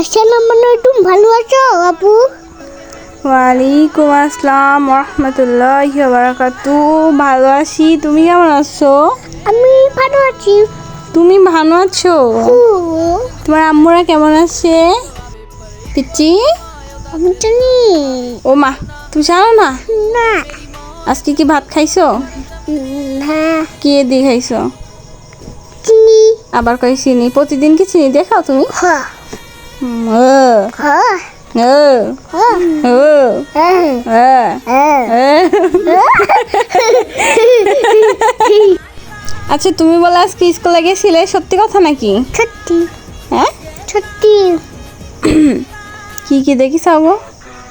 আসসালামু আলাইকুম ভালো আছো আপু? ওয়ালাইকুম আসসালাম রহমতুল্লাহ বারাকাতু। ভালো আছি তুমি কেমন আছো? আমি ভালো আছি। তুমি ভালো আছো? তোমার আম্মুরা কেমন আছে? পিচ্ছি আমি জানি। ও মা তুমি জানো না? না। আজকে কি ভাত খাইছো? না। কি দিয়ে খাইছো? চিনি। আবার কই চিনি? প্রতিদিন কি চিনি দিয়ে খাও তুমি? হ্যাঁ। আচ্ছা তুমি বলে আজকে স্কুলে গেছিলে? সত্যি কথা নাকি? সত্যি। হ্যাঁ? সত্যি। কি কি দেখিস গো?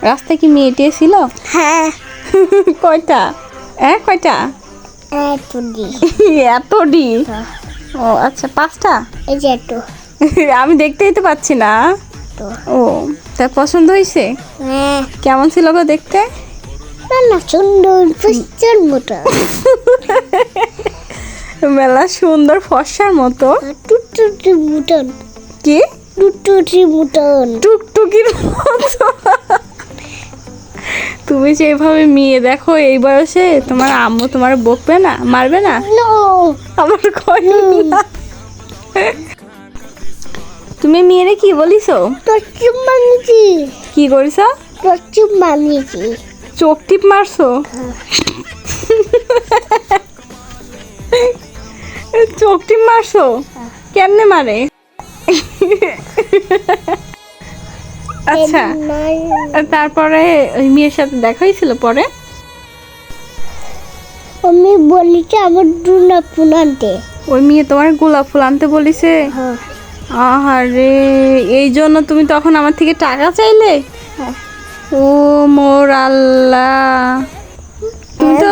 রাস্তায় কি মেয়ে ছিল? হ্যাঁ। কয়টা? হ্যাঁ কয়টা? এতটি। এত ডি ও আচ্ছা পাঁচটা? এই যে এত। আমি দেখতেই তো পাচ্ছি না। তো। ও তা পছন্দ হয়েছে? হ্যাঁ। কেমন ছিল গো দেখতে? না সুন্দর পুষ্টির মতো মেলা সুন্দর ফর্সার মতো। টুটুটি মুটন কি? টুটুটি মুটন টুকটুকির মতো। তুমি যেভাবে মেয়ে দেখো এই বয়সে তোমার আম্মু তোমার বকবে না মারবে না? নো। আমার কয় না? তুমি মেয়েরে কি বলিস পশ্চিম বানিয়েছি কি করিস পশ্চিম বানিয়েছি চোখ টিপ মারছো? চোখ টিপ মারছো? কেমনে মারে? আচ্ছা তারপরে ওই মেয়ের সাথে দেখা হয়েছিল পরে? আমি বলেছি আমার ফুল আনতে। ওই মেয়ে তোমার গোলাপ ফুল আনতে বলিছে? হ্যাঁ। আহারে এই জন্য তুমি তখন আমার থেকে টাকা চাইলে? হ্যাঁ। ও মোর আল্লাহ। তুমি তো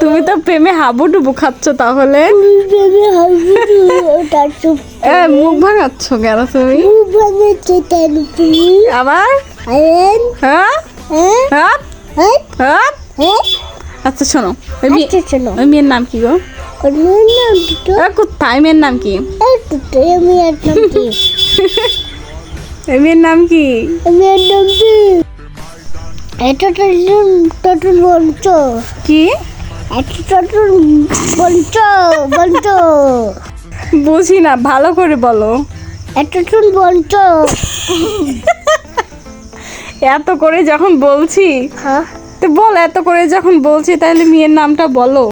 তুমি তো প্রেমে হাবুডুবু খাচ্ছ তাহলে? মুখ ভাঙাচ্ছ কেন তুমি? আবার? হ্যাঁ? হ্যাঁ? হ্যাঁ? হ্যাঁ? আচ্ছা শোনো। ওই মেয়ে- ওই মেয়ের নাম কি গো? কোথায় মেয়ের নাম কি মেয়ের নাম কি? এটা টটুল বলছ? কি? এটা টটুল বুঝি না ভালো করে বলো। এটা টুল বলছ। এত করে যখন বলছি হ্যাঁ। তো বল এত করে যখন বলছি তাহলে মেয়ের নামটা বলো।